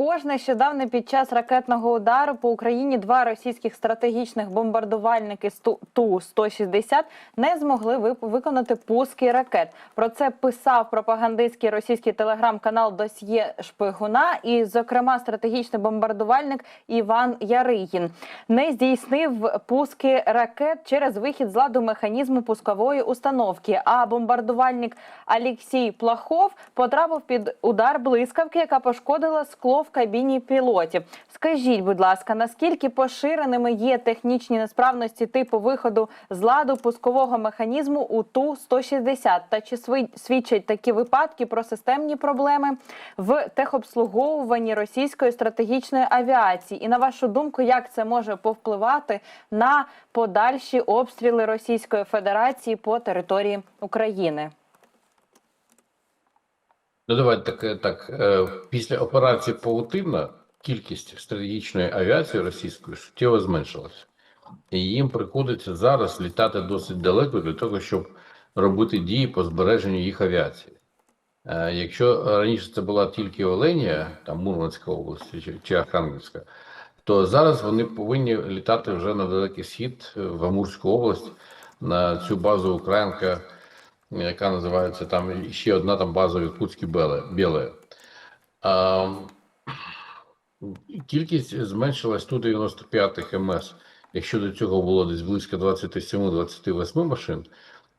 Також нещодавно під час ракетного удару по Україні два російських стратегічних бомбардувальники Сту- Ту-160 не змогли виконати пуски ракет. Про це писав пропагандистський російський телеграм-канал Досьє Шпигуна. І, зокрема, стратегічний бомбардувальник Іван Яригін не здійснив пуски ракет через вихід з ладу механізму пускової установки. А бомбардувальник Алексій Плахов потрапив під удар блискавки, яка пошкодила скло в кабіні пілотів. Скажіть, будь ласка, наскільки поширеними є технічні несправності типу виходу з ладу пускового механізму у Ту-160? Та чи свідчать такі випадки про системні проблеми в техобслуговуванні російської стратегічної авіації? І на вашу думку, як це може повпливати на подальші обстріли Російської Федерації по території України? Ну, давайте так, так. е, Після операції Павутинна кількість стратегічної авіації російської суттєво зменшилася. І їм приходиться зараз літати досить далеко для того, щоб робити дії по збереженню їх авіації. Е, Якщо раніше це була тільки Оленія, там Мурманська область чи, Архангельська, то зараз вони повинні літати вже на далекий схід е, в Амурську область на цю базу Українка, яка називається там ще одна там база в Якутській Беле. Біле. Кількість зменшилась ту 95 МС. Якщо до цього було десь близько 27-28 машин,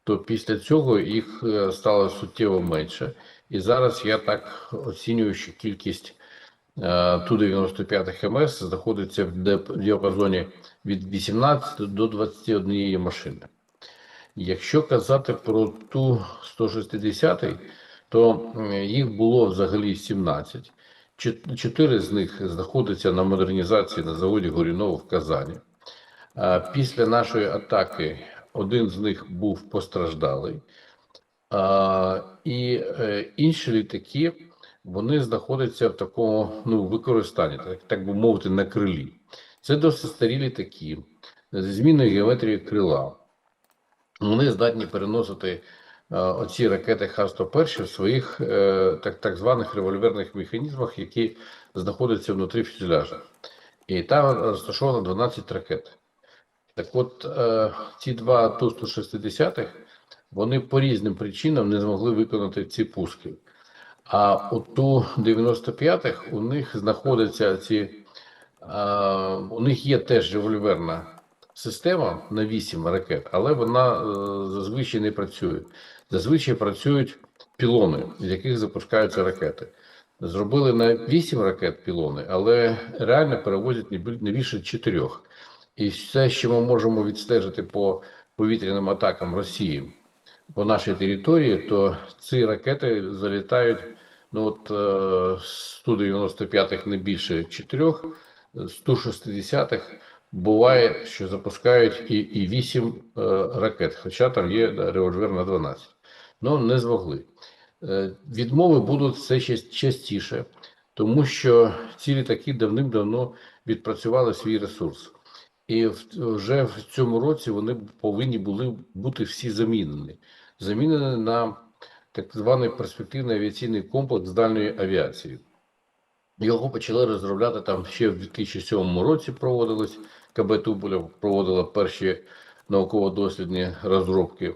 то після цього їх е, стало суттєво менше. І зараз я так оцінюю, що кількість е, Ту-95 МС знаходиться в діапазоні від 18 до 21 машини. Якщо казати про ту 160, то їх було взагалі 17. Чотири з них знаходяться на модернізації на заводі Горіново в Казані. Після нашої атаки один з них був постраждалий. І е, інші літаки вони знаходяться в такому ну, використанні, так, так би мовити, на крилі. Це досить старі літаки зі зміною геометрії крила. Вони здатні переносити е, оці ракети Х-101 в своїх е, так, так званих револьверних механізмах, які знаходяться внутрі фюзеляжа. І там розташовано 12 ракет. Так от, е, ці два Ту-160 вони по різним причинам не змогли виконати ці пуски. А у Ту-95 у них знаходяться ці, у них є теж револьверна система на 8 ракет, але вона е, зазвичай не працює. Зазвичай працюють пілони, з яких запускаються ракети. Зробили на 8 ракет пілони, але реально перевозять не більше чотирьох. І все, що ми можемо відстежити по повітряним атакам Росії по нашій території, то ці ракети залітають ну от е, з Ту-95 не більше чотирьох, з Ту-60 буває, що запускають і, і 8 е, ракет, хоча там є револьвер на 12. Ну, не змогли. Е, Відмови будуть все частіше, тому що ці літаки давним-давно відпрацювали свій ресурс. І вже в цьому році вони повинні були бути всі замінені. Замінені на так званий перспективний авіаційний комплекс дальньої авіації. Його почали розробляти там ще в 2007 році. Проводились КБ Туполєв проводила перші науково-дослідні розробки.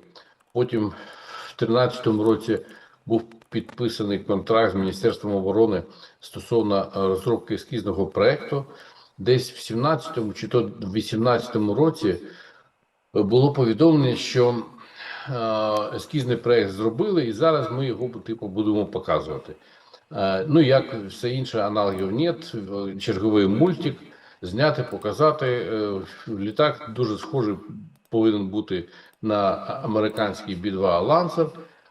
Потім в 2013 році був підписаний контракт з Міністерством оборони стосовно е, розробки ескізного проекту. Десь в 17-му чи то в 18-му році було повідомлення, що е, ескізний проект зробили, і зараз ми його типу будемо показувати. Е, Ну, як все інше, аналогів нет, черговий мультик, зняти, показати. Е, Літак дуже схожий повинен бути на американський B-2 Lancer,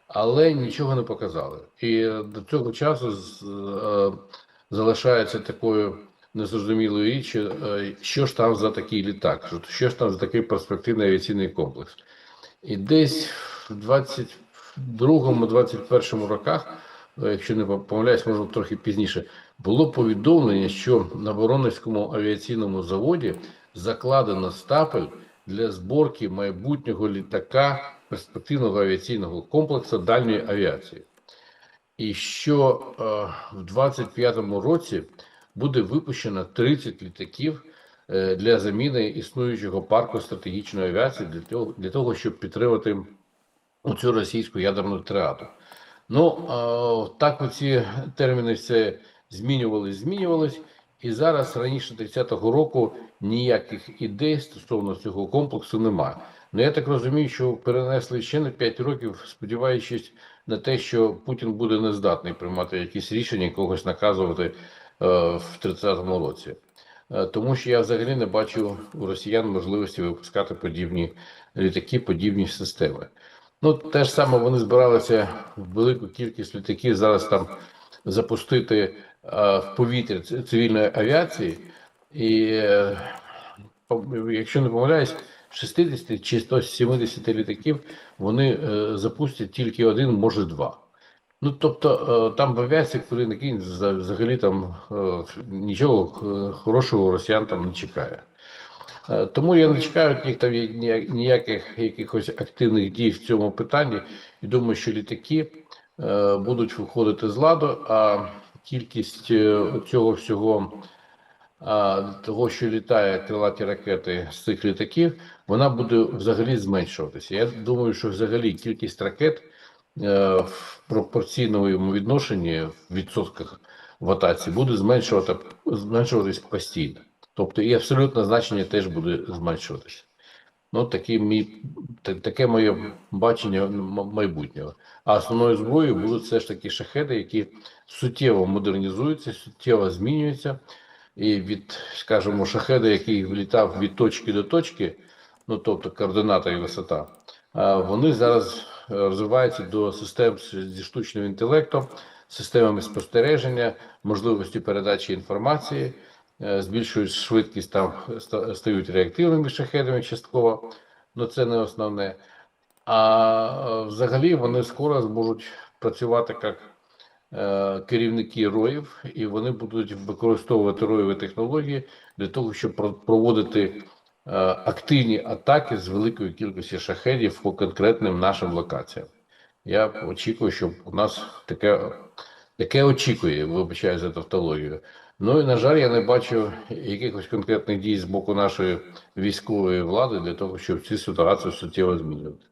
але нічого не показали. І до цього часу з- е, залишається такою незрозумілою річчю, е, що ж там за такий літак, що- ж там за такий перспективний авіаційний комплекс. І десь в 22-21 роках, якщо не помиляюсь, може трохи пізніше, було повідомлення, що на Воронезькому авіаційному заводі закладено стапель для зборки майбутнього літака перспективного авіаційного комплексу дальньої авіації. І що е, в 25-му році буде випущено 30 літаків е, для заміни існуючого парку стратегічної авіації для того, для того щоб підтримати цю російську ядерну триаду. Ну, е, так оці терміни все змінювались, змінювались, і зараз раніше 30-го року ніяких ідей стосовно цього комплексу немає. Ну я так розумію, що перенесли ще на 5 років, сподіваючись на те, що Путін буде нездатний приймати якісь рішення, когось наказувати е, в 30-му році. Е, Тому що я взагалі не бачу у росіян можливості випускати подібні літаки, подібні системи. Ну, те ж саме вони збиралися в велику кількість літаків зараз там запустити е, в повітря цивільної авіації, і е, якщо не помиляюсь, 60 чи 170 літаків вони е, запустять тільки один, може два. Ну, тобто там в авіації, коли не кинь, за- взагалі там нічого хорошого росіян там не чекає. Тому я не чекаю ні- там ніяких якихось активних дій в цьому питанні. І думаю, що літаки будуть виходити з ладу, а кількість е, цього всього, того, що літає крилаті ракети з цих літаків, вона буде взагалі зменшуватися. Я думаю, що взагалі кількість ракет е, в пропорційному відношенні в відсотках в атаці буде зменшувати, зменшуватись постійно. Тобто і абсолютне значення теж буде зменшуватися. Ну, такі мій, та- таке моє бачення майбутнього. А основною зброєю будуть все ж таки шахеди, які суттєво модернізуються, суттєво змінюються. І від, скажімо, шахеда, який влітав від точки до точки, ну тобто координата і висота, вони зараз е, розвиваються до систем зі штучним інтелектом, системами спостереження, можливості передачі інформації, збільшують швидкість, там стають реактивними шахедами частково, але це не основне. А е, взагалі вони скоро зможуть працювати як е, керівники роїв, і вони будуть використовувати роєві технології для того, щоб проводити е, активні атаки з великої кількості шахедів по конкретним нашим локаціям. Я очікую, щоб у нас таке, таке очікує, вибачаю за тавтологію. Ну і на жаль, я не бачу якихось конкретних дій з боку нашої військової влади для того, щоб цю ситуацію суттєво змінювати.